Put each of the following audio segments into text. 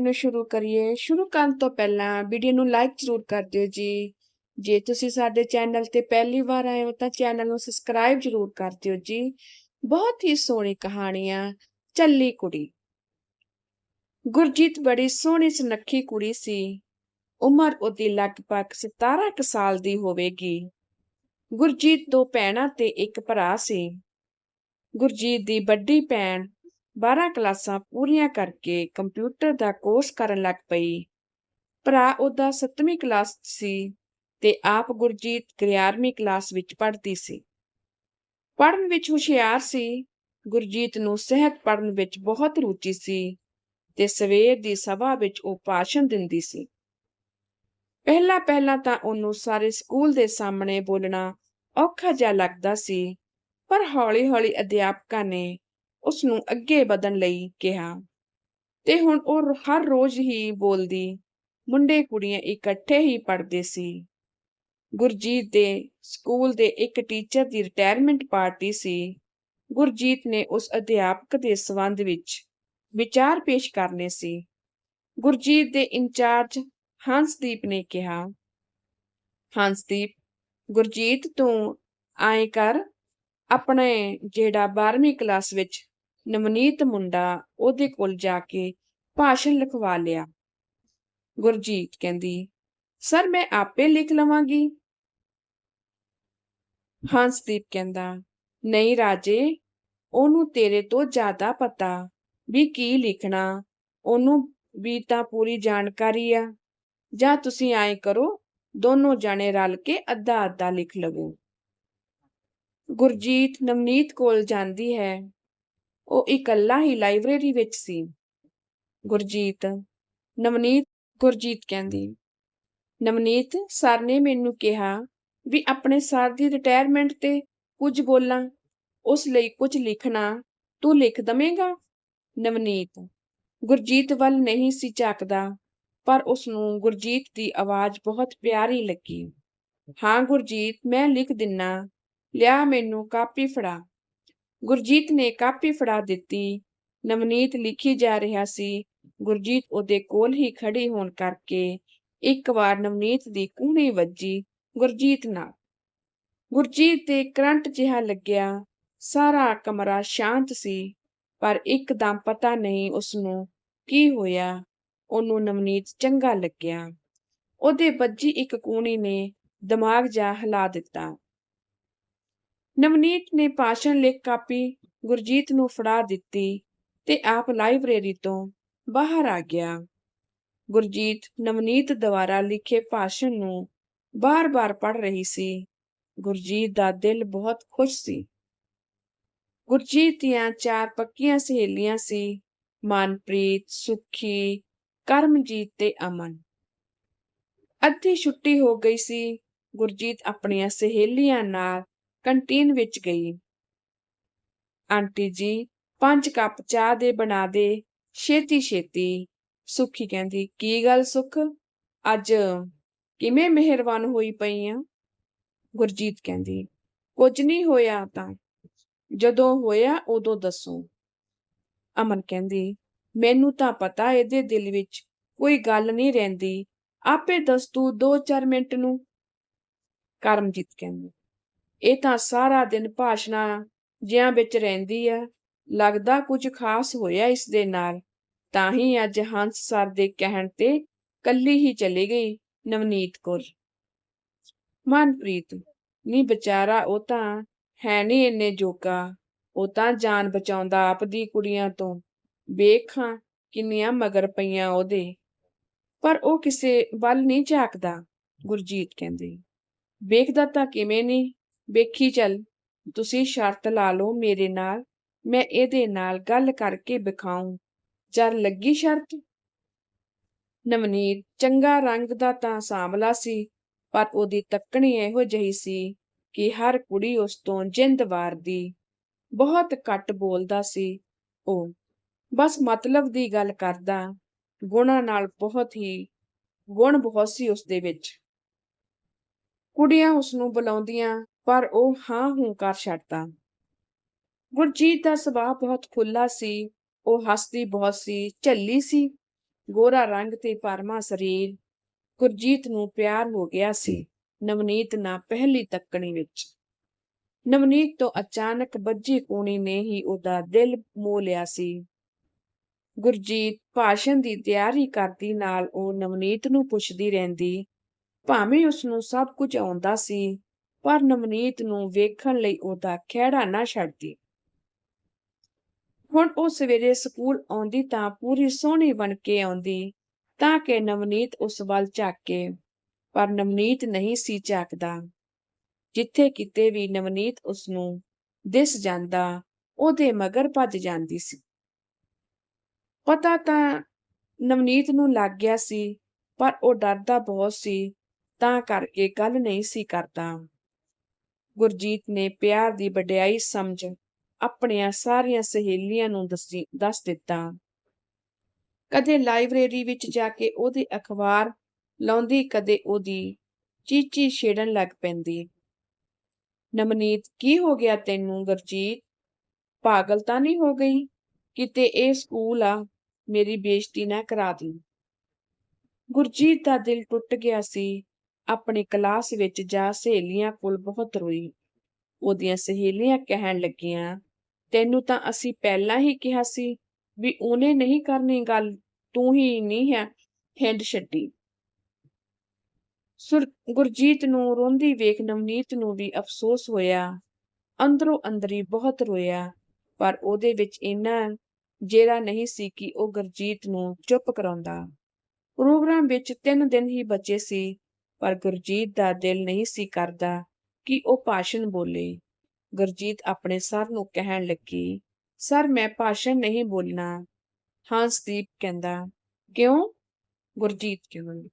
ਨੂੰ ਸ਼ੁਰੂ ਕਰੀਏ। ਸ਼ੁਰੂ ਕਰਨ ਤੋਂ ਪਹਿਲਾਂ ਵੀਡੀਓ ਨੂੰ ਲਾਈਕ ਜ਼ਰੂਰ ਕਰ ਦਿਓ ਜੀ। ਜੇ ਤੁਸੀਂ ਸਾਡੇ ਚੈਨਲ ਤੇ ਪਹਿਲੀ ਵਾਰ ਆਏ ਹੋ ਤਾਂ ਚੈਨਲ ਨੂੰ ਸਬਸਕ੍ਰਾਈਬ ਜ਼ਰੂਰ ਕਰ ਦਿਓ ਜੀ। ਬਹੁਤ ਹੀ ਸੋਹਣੀ ਕਹਾਣੀਆਂ। ਚੱਲੀ ਕੁੜੀ। ਗੁਰਜੀਤ ਬੜੀ ਸੋਹਣੀ ਸੁਨੱਖੀ ਕੁੜੀ ਸੀ। ਉਮਰ ਉਹਦੀ ਲਗਭਗ 17 ਕੁ ਸਾਲ ਦੀ ਹੋਵੇਗੀ। ਗੁਰਜੀਤ ਦੋ ਭੈਣਾਂ ਤੇ ਇੱਕ ਭਰਾ ਸੀ। ਗੁਰਜੀਤ ਦੀ ਵੱਡੀ ਭੈਣ 12 ਕਲਾਸਾਂ ਪੂਰੀਆਂ ਕਰਕੇ ਕੰਪਿਊਟਰ ਦਾ ਕੋਰਸ ਕਰਨ ਲੱਗ ਪਈ। ਭਰਾ ਉਹਦਾ 7ਵੀਂ ਕਲਾਸ ਸੀ ਤੇ ਆਪ ਗੁਰਜੀਤ 11ਵੀਂ ਕਲਾਸ ਵਿੱਚ ਪੜ੍ਹਦੀ ਸੀ। ਪੜ੍ਹਨ ਵਿੱਚ ਹੁਸ਼ਿਆਰ ਸੀ, ਗੁਰਜੀਤ ਨੂੰ ਸਿਹਤ ਪੜ੍ਹਨ ਵਿੱਚ ਬਹੁਤ ਰੁਚੀ ਸੀ ਤੇ ਸਵੇਰ ਦੀ ਸਭਾ ਵਿੱਚ ਉਹ ਭਾਸ਼ਣ ਦਿੰਦੀ ਸੀ। ਪਹਿਲਾਂ ਪਹਿਲਾਂ ਤਾਂ ਉਹਨੂੰ ਸਾਰੇ ਸਕੂਲ ਦੇ ਸਾਹਮਣੇ ਬੋਲਣਾ ਔਖਾ ਜਿਹਾ ਲੱਗਦਾ ਸੀ, ਪਰ ਹੌਲੀ-ਹੌਲੀ ਅਧਿਆਪਕਾਂ ਨੇ ਉਸ ਨੂੰ ਅੱਗੇ ਵਧਣ ਲਈ ਕਿਹਾ। ਤੇ ਹੁਣ ਉਹ ਹਰ ਰੋਜ਼ ਹੀ ਬੋਲਦੀ, ਮੁੰਡੇ ਕੁੜੀਆਂ ਇਕੱਠੇ ਹੀ ਪੜ੍ਹਦੇ ਸੀ। ਗੁਰਜੀਤ ਦੇ ਸਕੂਲ ਦੇ ਇੱਕ ਟੀਚਰ ਦੀ ਰਿਟਾਇਰਮੈਂਟ ਪਾਰਟੀ ਸੀ। ਗੁਰਜੀਤ ਨੇ ਉਸ ਅਧਿਆਪਕ ਦੇ ਸੰਬੰਧ ਵਿੱਚ ਵਿਚਾਰ ਪੇਸ਼ ਕਰਨੇ ਸੀ। ਗੁਰਜੀਤ ਦੇ ਇੰਚਾਰਜ ਹੰਸਦੀਪ ਨੇ ਕਿਹਾ, ਹੰਸਦੀਪ, ਗੁਰਜੀਤ ਤੂੰ ਆਏ ਕਰ, ਆਪਣੇ ਜਿਹੜਾ 12ਵੀਂ ਕਲਾਸ ਵਿੱਚ ਨਵਨੀਤ ਮੁੰਡਾ ਉਹਦੇ ਕੋਲ ਜਾ ਕੇ ਭਾਸ਼ਣ ਲਿਖਵਾ ਲਿਆ। ਗੁਰਜੀਤ ਕਹਿੰਦੀ, ਸਰ, ਮੈਂ ਆਪੇ ਲਿਖ ਲਵਾਂਗੀ। ਹੰਸਦੀਪ ਕਹਿੰਦਾ, ਨਹੀਂ ਰਾਜੇ, ਉਹਨੂੰ ਤੇਰੇ ਤੋਂ ਜ਼ਿਆਦਾ ਪਤਾ ਵੀ ਕੀ ਲਿਖਣਾ, ਉਹਨੂੰ ਵੀ ਤਾਂ ਪੂਰੀ ਜਾਣਕਾਰੀ ਆ। ਜਾਂ ਤੁਸੀਂ ਐਂ ਕਰੋ, ਦੋਨੋਂ ਜਾਣੇ ਰਲ ਕੇ ਅੱਧਾ ਅੱਧਾ ਲਿਖ ਲਵੋ। ਗੁਰਜੀਤ ਨਵਨੀਤ ਕੋਲ ਜਾਂਦੀ ਹੈ। ਉਹ ਇਕੱਲਾ ਹੀ ਲਾਇਬ੍ਰੇਰੀ ਵਿੱਚ ਸੀ। ਗੁਰਜੀਤ, ਨਵਨੀਤ ਗੁਰਜੀਤ ਕਹਿੰਦੀ, ਨਵਨੀਤ, ਸਰ ਨੇ ਮੈਨੂੰ ਕਿਹਾ ਵੀ ਆਪਣੇ ਸਰ ਦੀ ਰਿਟਾਇਰਮੈਂਟ ਤੇ ਕੁਝ ਬੋਲਾਂ, ਉਸ ਲਈ ਕੁਝ ਲਿਖਣਾ, ਤੂੰ ਲਿਖ ਦਵੇਂਗਾ? ਨਵਨੀਤ, ਗੁਰਜੀਤ ਵੱਲ ਨਹੀਂ ਸੀ ਝਾਕਦਾ, ਪਰ ਉਸ ਨੂੰ ਗੁਰਜੀਤ ਦੀ ਆਵਾਜ਼ ਬਹੁਤ ਪਿਆਰੀ ਲੱਗੀ। ਹਾਂ ਗੁਰਜੀਤ, ਮੈਂ ਲਿਖ ਦਿੰਨਾ, ਲਿਆ ਮੈਨੂੰ ਕਾਪੀ ਫੜਾ। ਗੁਰਜੀਤ ਨੇ ਕਾਪੀ ਫੜਾ ਦਿੱਤੀ। ਨਵਨੀਤ ਲਿਖੀ ਜਾ ਰਿਹਾ ਸੀ। ਗੁਰਜੀਤ ਉਹਦੇ ਕੋਲ ਹੀ ਖੜੀ ਹੋਣ ਕਰਕੇ ਇੱਕ ਵਾਰ ਨਵਨੀਤ ਦੀ ਕੂਹਣੀ ਵੱਜੀ ਗੁਰਜੀਤ ਨਾਲ। ਗੁਰਜੀਤ ਦੇ ਕਰੰਟ ਜਿਹਾ ਲੱਗਿਆ। ਸਾਰਾ ਕਮਰਾ ਸ਼ਾਂਤ ਸੀ, ਪਰ ਇੱਕਦਮ ਪਤਾ ਨਹੀਂ ਉਸ ਨੂੰ ਕੀ ਹੋਇਆ। ਉਹਨੂੰ ਨਵਨੀਤ ਚੰਗਾ ਲੱਗਿਆ। ਉਹਦੇ ਵੱਜੀ ਇੱਕ ਕੂਹਣੀ ਨੇ ਦਿਮਾਗ ਜਾ ਹਿਲਾ ਦਿੱਤਾ। ਨਵਨੀਤ ਨੇ ਭਾਸ਼ਣ ਲਿਖ ਕਾਪੀ ਗੁਰਜੀਤ ਨੂੰ ਫੜਾ ਦਿੱਤੀ ਤੇ ਆਪ ਲਾਇਬ੍ਰੇਰੀ ਤੋਂ ਬਾਹਰ ਆ ਗਿਆ। ਗੁਰਜੀਤ ਨਵਨੀਤ ਦੁਆਰਾ ਲਿਖੇ ਭਾਸ਼ਣ ਨੂੰ ਬਾਰ-ਬਾਰ ਪੜ੍ਹ ਰਹੀ ਸੀ। ਗੁਰਜੀਤ ਦਾ ਦਿਲ ਬਹੁਤ ਖੁਸ਼ ਸੀ। ਗੁਰਜੀਤ ਦੀਆਂ ਚਾਰ ਪੱਕੀਆਂ ਸਹੇਲੀਆਂ ਸੀ, ਮਨਪ੍ਰੀਤ, ਸੁਖੀ, ਕਰਮਜੀਤ ਤੇ ਅਮਨ। ਅੱਧੀ ਛੁੱਟੀ ਹੋ ਗਈ ਸੀ। ਗੁਰਜੀਤ ਆਪਣੀਆਂ ਸਹੇਲੀਆਂ ਨਾਲ ਕੰਟੀਨ ਵਿੱਚ ਗਈ। ਆਂਟੀ ਜੀ, ਪੰਜ ਕੱਪ ਚਾਹ ਦੇ ਬਣਾ ਦੇ ਛੇਤੀ ਛੇਤੀ ਸੁਖੀ ਕਹਿੰਦੀ, ਕੀ ਗੱਲ ਸੁਖ? ਅੱਜ ਕਿਵੇਂ ਮਿਹਰਬਾਨ ਹੋਈ ਪਈ ਆ? ਗੁਰਜੀਤ ਕਹਿੰਦੀ, ਕੁਝ ਨਹੀਂ ਹੋਇਆ ਤਾਂ। ਜਦੋਂ ਹੋਇਆ, ਉਦੋਂ ਦੱਸੋ। ਅਮਨ ਕਹਿੰਦੀ, ਮੈਨੂੰ ਤਾਂ ਪਤਾ ਇਹਦੇ ਦਿਲ ਵਿੱਚ ਕੋਈ ਗੱਲ ਨਹੀਂ ਰਹਿੰਦੀ। ਆਪੇ ਦੱਸ ਤੂੰ 2-4 ਮਿੰਟ ਨੂੰ। ਕਰਮਜੀਤ ਕਹਿੰਦੀ ਇਹ ਤਾਂ ਸਾਰਾ ਦਿਨ ਭਾਸ਼ਣਾ ਜਿਆਂ ਵਿੱਚ ਰਹਿੰਦੀ ਆ ਲੱਗਦਾ ਕੁਝ ਖਾਸ ਹੋਇਆ ਇਸ ਦੇ ਨਾਲ। ਤਾਂ ਹੀ ਅੱਜ ਹੰਸ ਸਰ ਦੇ ਕਹਿਣ ਤੇ ਕੱਲੀ ਹੀ ਚਲੀ ਗਈ ਨਵਨੀਤ ਕੋਲ ਮਨਪ੍ਰੀਤ, ਨੀ ਵਿਚਾਰਾ ਉਹ ਤਾਂ ਹੈ ਨਹੀਂ ਇੰਨੇ ਜੋਗਾ। ਉਹ ਤਾਂ ਜਾਨ ਬਚਾਉਂਦਾ ਆਪ ਦੀ ਕੁੜੀਆਂ ਤੋਂ। ਵੇਖਾਂ ਕਿੰਨੀਆਂ ਮਗਰ ਪਈਆਂ ਉਹਦੇ। ਪਰ ਉਹ ਕਿਸੇ ਵੱਲ ਨਹੀਂ ਝਾਕਦਾ, ਗੁਰਜੀਤ ਕਹਿੰਦੀ। ਵੇਖਦਾ ਤਾਂ ਕਿਵੇਂ ਨਹੀਂ ਵੇਖੀ ਚੱਲ, ਤੁਸੀਂ ਸ਼ਰਤ ਲਾ ਲਓ ਮੇਰੇ ਨਾਲ, ਮੈਂ ਇਹਦੇ ਨਾਲ ਗੱਲ ਕਰਕੇ ਵਿਖਾਉਂ ਜਰ ਲੱਗੀ ਸ਼ਰਤ? ਨਵਨੀਤ ਚੰਗਾ ਰੰਗ ਦਾ ਤਾਂ ਸਾਂਵਲਾ ਸੀ, ਪਰ ਉਹਦੀ ਤੱਕਣੀ ਇਹੋ ਜਿਹੀ ਸੀ ਕਿ ਹਰ ਕੁੜੀ ਉਸ ਤੋਂ ਜਿੰਦ ਵਾਰਦੀ। ਬਹੁਤ ਘੱਟ ਬੋਲਦਾ ਸੀ ਉਹ। ਬਸ ਮਤਲਬ ਦੀ ਗੱਲ ਕਰਦਾ, ਗੁਣਾਂ ਨਾਲ ਬਹੁਤ ਹੀ, ਗੁਣ ਬਹੁਤ ਸੀ ਉਸ ਦੇ ਵਿੱਚ। ਕੁੜੀਆਂ ਉਸ ਨੂੰ ਬੁਲਾਉਂਦੀਆਂ ਪਰ ਉਹ ਹਾਂ ਹੂੰ ਕਰ ਛੱਡਦਾ। ਗੁਰਜੀਤ ਦਾ ਸੁਭਾਅ ਬਹੁਤ ਖੁੱਲਾ ਸੀ, ਉਹ ਹੱਸਦੀ ਬਹੁਤ ਸੀ, ਝੱਲੀ ਸੀ। ਗੋਰਾ ਰੰਗ ਤੇ ਭਰਮਾ ਸਰੀਰ ਗੁਰਜੀਤ ਨੂੰ ਪਿਆਰ ਹੋ ਗਿਆ ਸੀ, ਨਵਨੀਤ ਨਾਲ ਪਹਿਲੀ ਤੱਕਣੀ ਵਿੱਚ। ਨਵਨੀਤ ਤੋਂ ਅਚਾਨਕ ਬੱਜੀ ਕੂਣੀ ਨੇ ਹੀ ਉਹਦਾ ਦਿਲ ਮੋਹ ਲਿਆ ਸੀ। ਗੁਰਜੀਤ ਭਾਸ਼ਣ ਦੀ ਤਿਆਰੀ ਕਰਦੀ ਨਾਲ ਉਹ ਨਵਨੀਤ ਨੂੰ ਪੁੱਛਦੀ ਰਹਿੰਦੀ, ਭਾਵੇਂ ਉਸ ਨੂੰ ਸਭ ਕੁਝ ਆਉਂਦਾ ਸੀ ਪਰ ਨਵਨੀਤ ਨੂੰ ਵੇਖਣ ਲਈ ਉਹਦਾ ਖਹਿੜਾ ਨਾ ਛੱਡਦੀ। ਹੁਣ ਉਹ ਸਵੇਰੇ ਸਕੂਲ ਆਉਂਦੀ ਤਾਂ ਪੂਰੀ ਸੋਹਣੀ ਬਣ ਕੇ ਆਉਂਦੀ, ਤਾਂ ਕਿ ਨਵਨੀਤ ਉਸ ਵੱਲ ਝਾਕੇ ਪਰ ਨਵਨੀਤ ਨਹੀਂ ਸੀ ਝਾਕਦਾ। ਜਿੱਥੇ ਕਿਤੇ ਵੀ ਨਵਨੀਤ ਉਸ ਨੂੰ ਦਿਸ ਜਾਂਦਾ, ਉਹਦੇ ਮਗਰ ਭੱਜ ਜਾਂਦੀ ਸੀ। ਪਤਾ ਤਾਂ ਨਵਨੀਤ ਨੂੰ ਲੱਗ ਗਿਆ ਸੀ, ਪਰ ਉਹ ਡਰਦਾ ਬਹੁਤ ਸੀ, ਤਾਂ ਕਰਕੇ ਗੱਲ ਨਹੀਂ ਸੀ ਕਰਦਾ। ਗੁਰਜੀਤ ਨੇ ਪਿਆਰ ਦੀ ਵਡਿਆਈ ਸਮਝ ਆਪਣੀਆਂ ਸਾਰੀਆਂ ਸਹੇਲੀਆਂ ਨੂੰ ਦੱਸੀ, ਦੱਸ ਦਿੱਤਾ। ਕਦੇ ਲਾਇਬ੍ਰੇਰੀ ਵਿੱਚ ਜਾ ਕੇ ਉਹਦੇ ਅਖਬਾਰ ਲਾਉਂਦੀ, ਕਦੇ ਉਹਦੀ ਚੀਚੀ ਛੇੜਨ ਲੱਗ ਪੈਂਦੀ। ਨਮਨੀਤ ਕੀ ਹੋ ਗਿਆ ਤੈਨੂੰ ਗੁਰਜੀਤ? ਪਾਗਲ ਤਾਂ ਨਹੀਂ ਹੋ ਗਈ? ਕਿਤੇ ਇਹ ਸਕੂਲ ਆ? ਮੇਰੀ ਬੇਇੱਜ਼ਤੀ ਨਾ ਕਰਾ ਦੀ। ਗੁਰਜੀਤ ਦਾ ਦਿਲ ਟੁੱਟ ਗਿਆ ਸੀ। ਆਪਣੀ ਕਲਾਸ ਵਿੱਚ ਜਾ ਸਹੇਲੀਆਂ ਕੋਲ ਬਹੁਤ ਰੋਈ। ਉਹਦੀਆਂ ਸਹੇਲੀਆਂ ਕਹਿਣ ਲੱਗੀਆਂ, ਤੈਨੂੰ ਤਾਂ ਅਸੀਂ ਪਹਿਲਾਂ ਹੀ ਕਿਹਾ ਸੀ ਵੀ ਉਹਨੇ ਨਹੀਂ ਕਰਨੀ ਗੱਲ, ਤੂੰ ਹੀ ਨਹੀਂ ਹੈ, ਹਿੰਡ ਛੱਡੀ। ਸੁਰ, ਗੁਰਜੀਤ ਨੂੰ ਰੋਂਦੀ ਵੇਖ ਨਵਨੀਤ ਨੂੰ ਵੀ ਅਫਸੋਸ ਹੋਇਆ। ਅੰਦਰੋਂ ਅੰਦਰੀ ਬਹੁਤ ਰੋਇਆ, ਪਰ ਉਹਦੇ ਵਿੱਚ ਇੰਨਾ ਜੇਰਾ ਨਹੀਂ ਸੀ ਕਿ ਉਹ ਗੁਰਜੀਤ ਨੂੰ ਚੁੱਪ ਕਰਾਉਂਦਾ। ਪ੍ਰੋਗਰਾਮ ਵਿੱਚ ਤਿੰਨ ਦਿਨ ਹੀ ਬਚੇ ਸੀ। ਪਰ ਗੁਰਜੀਤ ਦਾ ਦਿਲ ਨਹੀਂ ਸੀ ਕਰਦਾ ਕਿ ਉਹ ਭਾਸ਼ਣ ਬੋਲੇ। ਗੁਰਜੀਤ ਆਪਣੇ ਸਰ ਨੂੰ ਕਹਿਣ ਲੱਗੀ, ਸਰ, ਮੈਂ ਭਾਸ਼ਣ ਨਹੀਂ ਬੋਲਣਾ। ਹੰਸਦੀਪ ਕਹਿੰਦਾ, ਕਿਉਂ? ਗੁਰਜੀਤ ਕਿਉਂ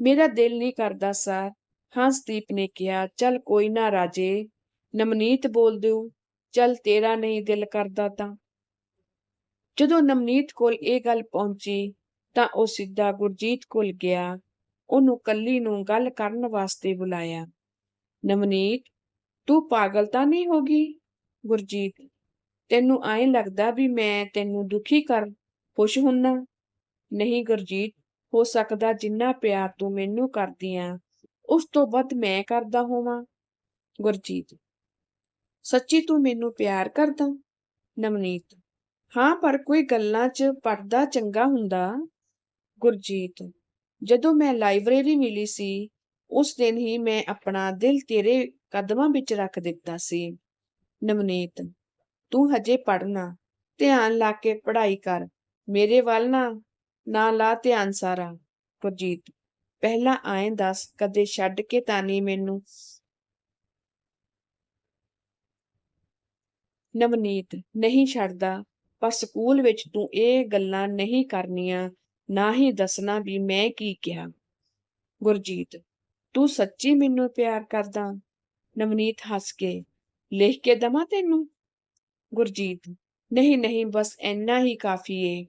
ਮੇਰਾ ਦਿਲ ਨਹੀਂ ਕਰਦਾ, ਸਰ। ਹੰਸਦੀਪ ਨੇ ਕਿਹਾ, ਚੱਲ ਕੋਈ ਨਾ ਰਾਜੇ, ਨਮਨੀਤ ਬੋਲ ਦਿਓ। ਚੱਲ ਤੇਰਾ ਨਹੀਂ ਦਿਲ ਕਰਦਾ ਤਾਂ। ਜਦੋਂ ਨਮਨੀਤ ਕੋਲ ਇਹ ਗੱਲ ਪਹੁੰਚੀ ਤਾਂ ਉਹ ਸਿੱਧਾ ਗੁਰਜੀਤ ਕੋਲ ਗਿਆ। ਉਹਨੂੰ ਕੱਲੀ ਨੂੰ ਗੱਲ ਕਰਨ ਵਾਸਤੇ ਬੁਲਾਇਆ। ਨਵਨੀਤ, ਤੂੰ ਪਾਗਲ ਤਾਂ ਨਹੀਂ ਹੋ ਗਈ? ਗੁਰਜੀਤ, ਤੈਨੂੰ ਐਂ ਲੱਗਦਾ ਵੀ ਮੈਂ ਤੈਨੂੰ ਦੁਖੀ ਕਰ, ਖੁਸ਼ ਹੁੰਨਾ? ਨਹੀਂ ਗੁਰਜੀਤ, ਹੋ ਸਕਦਾ ਜਿੰਨਾ ਪਿਆਰ ਤੂੰ ਮੈਨੂੰ ਕਰਦੀ ਆ, ਉਸ ਤੋਂ ਵੱਧ ਮੈਂ ਕਰਦਾ ਹੋਵਾਂ। ਗੁਰਜੀਤ, ਸੱਚੀ ਤੂੰ ਮੈਨੂੰ ਪਿਆਰ ਕਰਦਾ? ਨਵਨੀਤ, ਹਾਂ, ਪਰ ਕੋਈ ਗੱਲਾਂ 'ਚ ਪੜਦਾ ਚੰਗਾ ਹੁੰਦਾ? ਗੁਰਜੀਤ ਜਦੋਂ ਮੈਂ ਲਾਇਬ੍ਰੇਰੀ ਮਿਲੀ ਸੀ, ਉਸ ਦਿਨ ਹੀ ਮੈਂ ਆਪਣਾ ਦਿਲ ਤੇਰੇ ਕਦਮਾਂ ਵਿੱਚ ਰੱਖ ਦਿੱਤਾ ਸੀ। ਨਵਨੀਤ, ਤੂੰ ਹਜੇ ਪੜਨਾ ਧਿਆਨ ਲਾ ਕੇ ਪੜ੍ਹਾਈ ਕਰ, ਮੇਰੇ ਵੱਲ ਨਾ ਨਾ ਲਾ ਧਿਆਨ ਸਾਰਾ। ਗੁਰਜੀਤ, ਪਹਿਲਾਂ ਆਏ ਦੱਸ, ਕਦੇ ਛੱਡ ਕੇ ਤਾਂ ਨਹੀਂ ਮੈਨੂੰ? ਨਵਨੀਤ, ਨਹੀਂ ਛੱਡਦਾ, ਪਰ ਸਕੂਲ ਵਿੱਚ ਤੂੰ ਇਹ ਗੱਲਾਂ ਨਹੀਂ ਕਰਨੀਆਂ। ਨਾ ਹੀ ਦੱਸਣਾ ਵੀ ਮੈਂ ਕੀ ਕਿਹਾ। ਗੁਰਜੀਤ, ਤੂੰ ਸੱਚੀ ਮੈਨੂੰ ਪਿਆਰ ਕਰਦਾ? ਨਵਨੀਤ ਹੱਸ ਕੇ, ਲਿਖ ਕੇ ਦਵਾਂ ਤੈਨੂੰ? ਗੁਰਜੀਤ, ਨਹੀਂ ਨਹੀਂ, ਬਸ ਇੰਨਾ ਹੀ ਕਾਫੀ ਏ।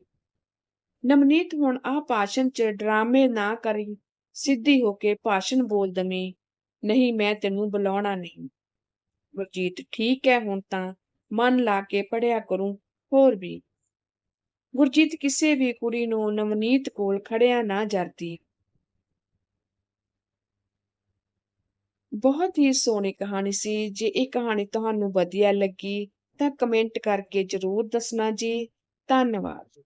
ਨਵਨੀਤ ਹੁਣ ਆ ਭਾਸ਼ਣ 'ਚ ਡਰਾਮੇ ਨਾ ਕਰੀ, ਸਿੱਧੀ ਹੋ ਕੇ ਭਾਸ਼ਣ ਬੋਲ ਦਵੇਂ, ਨਹੀਂ, ਮੈਂ ਤੈਨੂੰ ਬੁਲਾਉਣਾ ਨਹੀਂ। ਗੁਰਜੀਤ, ਠੀਕ ਹੈ ਹੁਣ ਤਾਂ, ਮਨ ਲਾ ਕੇ ਪੜਿਆ ਕਰੂੰ, ਹੋਰ ਵੀ। ਗੁਰਜੀਤ ਕਿਸੇ ਵੀ ਕੁੜੀ ਨੂੰ ਨਵਨੀਤ ਕੋਲ ਖੜਿਆ ਨਾ ਜਰਦੀ। ਬਹੁਤ ਹੀ ਸੋਹਣੀ ਕਹਾਣੀ ਸੀ। ਜੇ ਇਹ ਕਹਾਣੀ ਤੁਹਾਨੂੰ ਵਧੀਆ ਲੱਗੀ ਤਾਂ ਕਮੈਂਟ ਕਰਕੇ ਜਰੂਰ ਦੱਸਣਾ ਜੀ। ਧੰਨਵਾਦ।